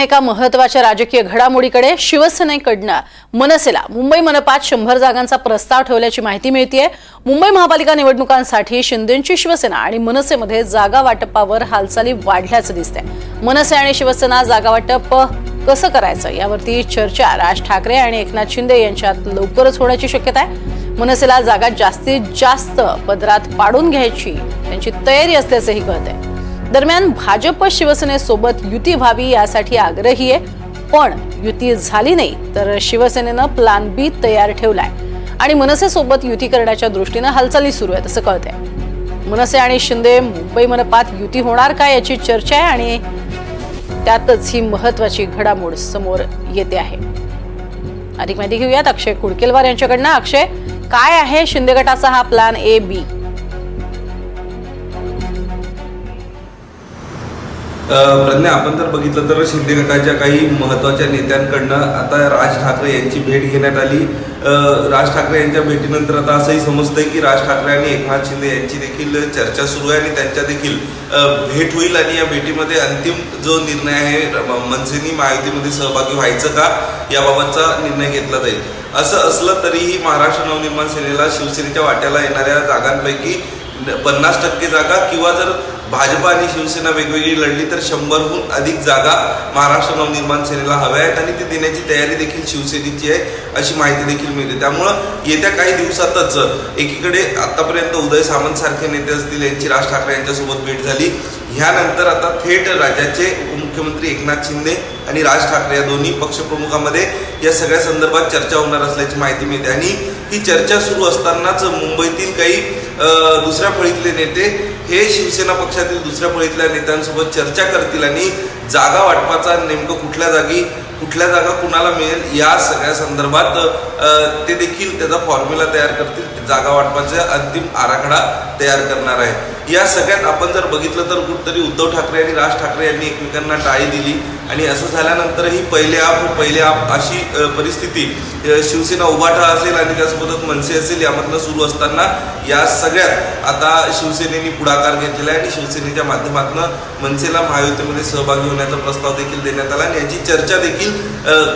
एका महत्त्वाच्या राजकीय घडामोडीकडे शिवसेनेकडनं मनसेला मुंबई मनपात शंभर जागांचा प्रस्ताव ठेवल्याची माहिती मिळतीये. मुंबई महापालिका निवडणुकांसाठी शिंदेची शिवसेना आणि मनसेमध्ये जागा वाटपावर हालचाली वाढल्याचं दिसतंय. मनसे आणि शिवसेना जागा वाटप कसं करायचं यावरती चर्चा राज ठाकरे आणि एकनाथ शिंदे यांच्यात लवकरच होण्याची शक्यता आहे. मनसेला जागा जास्तीत जास्त पदरात पाडून घ्यायची त्यांची तयारी असल्याचंही कळतंय. दरम्यान भाजप शिवसेनेसोबत युती व्हावी यासाठी आग्रही आहे. पण युती झाली नाही तर शिवसेनेनं प्लान बी तयार ठेवलाय. आणि मनसेसोबत युती करण्याच्या दृष्टीनं हालचाली सुरू आहेत असं कळतंय. मनसे आणि शिंदे मुंबई मनपात युती होणार का याची चर्चा आहे आणि त्यातच ही महत्वाची घडामोड समोर येते आहे. अधिक माहिती घेऊयात. अक्षय कुडकेलवार यांच्याकडनं. अक्षय काय आहे शिंदे गटाचा हा प्लॅन ए बी प्रज्ञा आपण जर बघितलं तर शिंदे गटाच्या काही महत्त्वाच्या नेत्यांकडनं आता राज ठाकरे यांची भेट घेण्यात आली. राज ठाकरे यांच्या भेटीनंतर आता असंही समजतंय की राज ठाकरे आणि एकनाथ शिंदे यांची देखील चर्चा सुरू आहे आणि त्यांच्या देखील भेट होईल आणि या भेटीमध्ये अंतिम जो निर्णय आहे मनसेनी महायुतीमध्ये सहभागी व्हायचं का याबाबतचा निर्णय घेतला जाईल. असं असलं तरीही महाराष्ट्र नवनिर्माण सेनेला शिवसेनेच्या वाट्याला येणाऱ्या जागांपैकी पन्नास टक्के जागा किंवा जर भाजप आणि शिवसेना वेगवेगळी लढली तर शंभरहून अधिक जागा महाराष्ट्र नवनिर्माण सेनेला हव्या आहेत आणि ती देण्याची तयारी देखील शिवसेनेची आहे अशी माहिती देखील मिळते. त्यामुळं येत्या काही दिवसातच एकीकडे आतापर्यंत उदय सामंत सारखे नेते असतील यांची राज ठाकरे यांच्यासोबत भेट झाली. ह्यानंतर आता थेट राज्याचे उपमुख्यमंत्री एकनाथ शिंदे आणि राज ठाकरे या दोन्ही पक्षप्रमुखांमध्ये या सगळ्या संदर्भात चर्चा होणार असल्याची माहिती मिळते. आणि ही चर्चा सुरू असतानाच मुंबईतील काही दुसऱ्या फळीतले नेते हे शिवसेना पक्ष पक्षातील दुसऱ्या फळीतल्या नेत्यांसोबत चर्चा करतील आणि जागा वाटपाचा नेमकं कुठल्या जागी कुठल्या जागा कुणाला मिळेल या सगळ्या संदर्भात ते देखील त्याचा फॉर्म्युला तयार करतील. जागा वाटपाचा अंतिम आराखडा तयार करणार आहे. या सगळ्यात आपण जर बघितलं तर कुठतरी उद्धव ठाकरे आणि राज ठाकरे यांनी एकमेकांना टाळी दिली. आणि असं झाल्यानंतरही पहिले आप पहिले आप अशी परिस्थिती शिवसेना उभाठा असेल आणि त्यासोबतच मनसे असेल यामधनं सुरू असताना या सगळ्यात आता शिवसेनेने पुढाकार घेतलेला आहे आणि शिवसेनेच्या माध्यमातून मनसेला महायुतीमध्ये सहभागी होण्याचा प्रस्ताव देखील देण्यात आला. आणि याची चर्चा देखील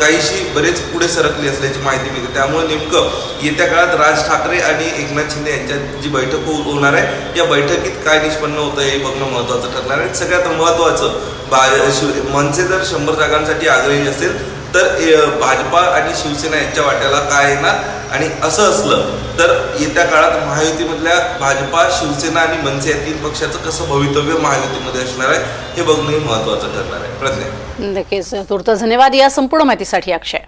काहीशी बरेच पुढे सरकली असल्याची माहिती मिळते. त्यामुळे नेमकं येत्या काळात राज ठाकरे आणि एकनाथ शिंदे यांच्यात जी बैठक होणार होणार आहे. या बैठकीत काय निष्पन्न होतं हे बघणं महत्त्वाचं ठरणार आहे. सगळ्यात महत्त्वाचं बा शिव मनसे जर शंभर जागांसाठी आग्रही असेल तर भाजपा आणि शिवसेना यांच्या वाट्याला काय येणार? आणि असं असलं तर येत्या काळात महायुतीमधल्या भाजपा शिवसेना आणि मनसे या तीन पक्षाचं कसं भवितव्य महायुतीमध्ये असणार आहे हे बघणंही महत्त्वाचं ठरणार आहे. प्रज्ञा. नक्कीच. तुर्त धन्यवाद या संपूर्ण माहितीसाठी अक्षय.